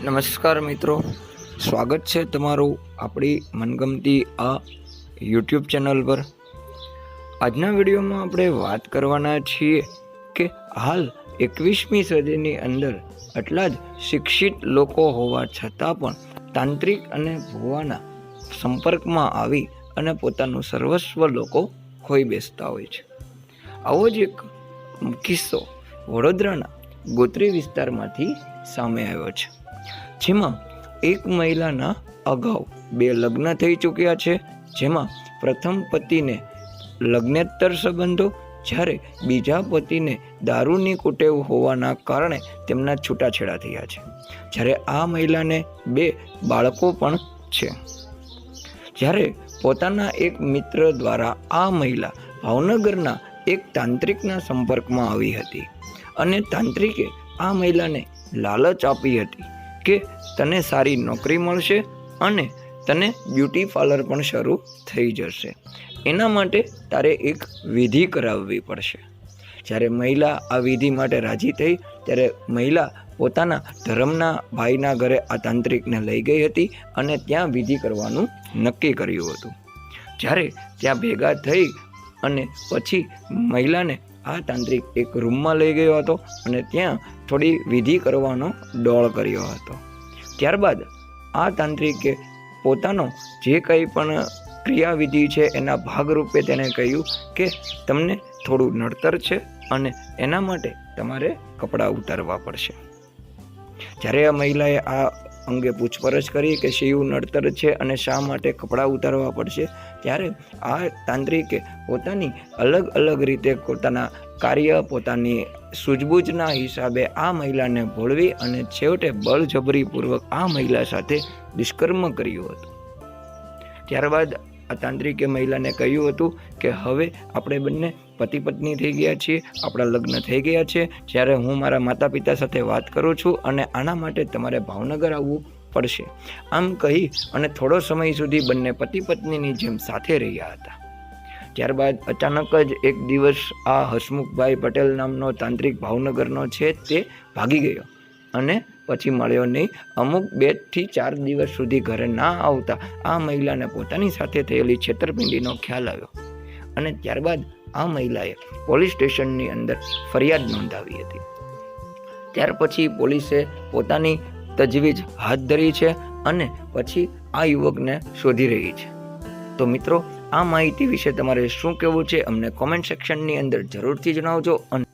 નમસ્કાર મિત્રો. સ્વાગત છે તમારું આપણી મનગમતી આ યુટ્યુબ ચેનલ પર. આજના વિડીયોમાં આપણે વાત કરવાના છીએ કે હાલ એકવીસમી સદીની અંદર આટલા જ શિક્ષિત લોકો હોવા છતાં પણ તાંત્રિક અને ભુવાના સંપર્કમાં આવી અને પોતાનું સર્વસ્વ લોકો ખોઈ બેસતા હોય છે. આવો જ એક કિસ્સો વડોદરાના ગોત્રી વિસ્તારમાંથી સામે આવ્યો છે. જેમાં એક મહિલાના અગાઉ બે લગ્ન થઈ ચૂક્યા છે, જેમાં પ્રથમ પતિને લગ્નેતર સંબંધો, જ્યારે બીજા પતિને દારૂની કુટેવ હોવાના કારણે તેમના છૂટાછેડા થયા છે. જ્યારે આ મહિલાને બે બાળકો પણ છે. જ્યારે પોતાના એક મિત્ર દ્વારા આ મહિલા ભાવનગરના એક તાંત્રિકના સંપર્કમાં આવી હતી અને તાંત્રિકે આ મહિલાને લાલચ આપી હતી કે તને સારી નોકરી મળશે અને તને બ્યુટી પાર્લર પણ શરૂ થઈ જશે. એના માટે તારે એક વિધિ કરાવવી પડશે. જ્યારે મહિલા આ વિધિ માટે રાજી થઈ, ત્યારે મહિલા પોતાના ધર્મના ભાઈના ઘરે આ તાંત્રિકને લઈ ગઈ હતી અને ત્યાં વિધિ કરવાનું નક્કી કર્યું હતું. જ્યારે ત્યાં ભેગા થઈ અને પછી મહિલાને આ તાંત્રિક એક રૂમમાં લઈ ગયો હતો અને ત્યાં થોડી વિધિ કરવાનો ડોળ કર્યો હતો. ત્યારબાદ આ તાંત્રિકે પોતાનો જે કંઈ પણ ક્રિયાવિધિ છે એના ભાગરૂપે તેણે કહ્યું કે તમને થોડું નડતર છે અને એના માટે તમારે કપડાં ઉતારવા પડશે. જ્યારે આ મહિલાએ આ અંગે પૂછપરછ કરી કે શિવ નડતર છે અને શા માટે કપડાં ઉતારવા પડશે. ત્યારે આ તાંત્રિકે પોતાની અલગ અલગ રીતે પોતાના કાર્ય, પોતાની સૂઝબૂઝના હિસાબે આ મહિલાને ભોળવી અને છેવટે બળજબરીપૂર્વક આ મહિલા સાથે દુષ્કર્મ કર્યું હતું. ત્યારબાદ આ તાંત્રિકે મહિલાને કહ્યું હતું કે હવે આપણે બંને પતિ પત્ની થઈ ગયા છીએ, આપણા લગ્ન થઈ ગયા છે. જ્યારે હું મારા માતા પિતા સાથે વાત કરું છું અને આના માટે તમારે ભાવનગર આવવું પડશે. આમ કહી અને થોડો સમય સુધી બંને પતિ પત્નીની જેમ સાથે રહ્યા હતા. ત્યારબાદ અચાનક જ એક દિવસ આ હસમુખભાઈ પટેલ નામનો તાંત્રિક ભાવનગરનો છે તે ભાગી ગયો અને પછી મળ્યો નહીં. અમુક બેથી ચાર દિવસ સુધી ઘરે ના આવતા આ મહિલાને પોતાની સાથે થયેલી છેતરપિંડીનો ખ્યાલ આવ્યો. અને ત્યારબાદ આ મહિલાએ પોલીસ સ્ટેશનની અંદર ફરિયાદ નોંધાવી હતી. ત્યાર પછી પોલીસે પોતાની તજવીજ હાથ ધરી છે અને પછી આ યુવકને શોધી રહી છે. તો મિત્રો, આ માહિતી વિશે તમારે શું કહેવું છે? અમને કોમેન્ટ સેક્શનની અંદર જરૂરથી જણાવજો અને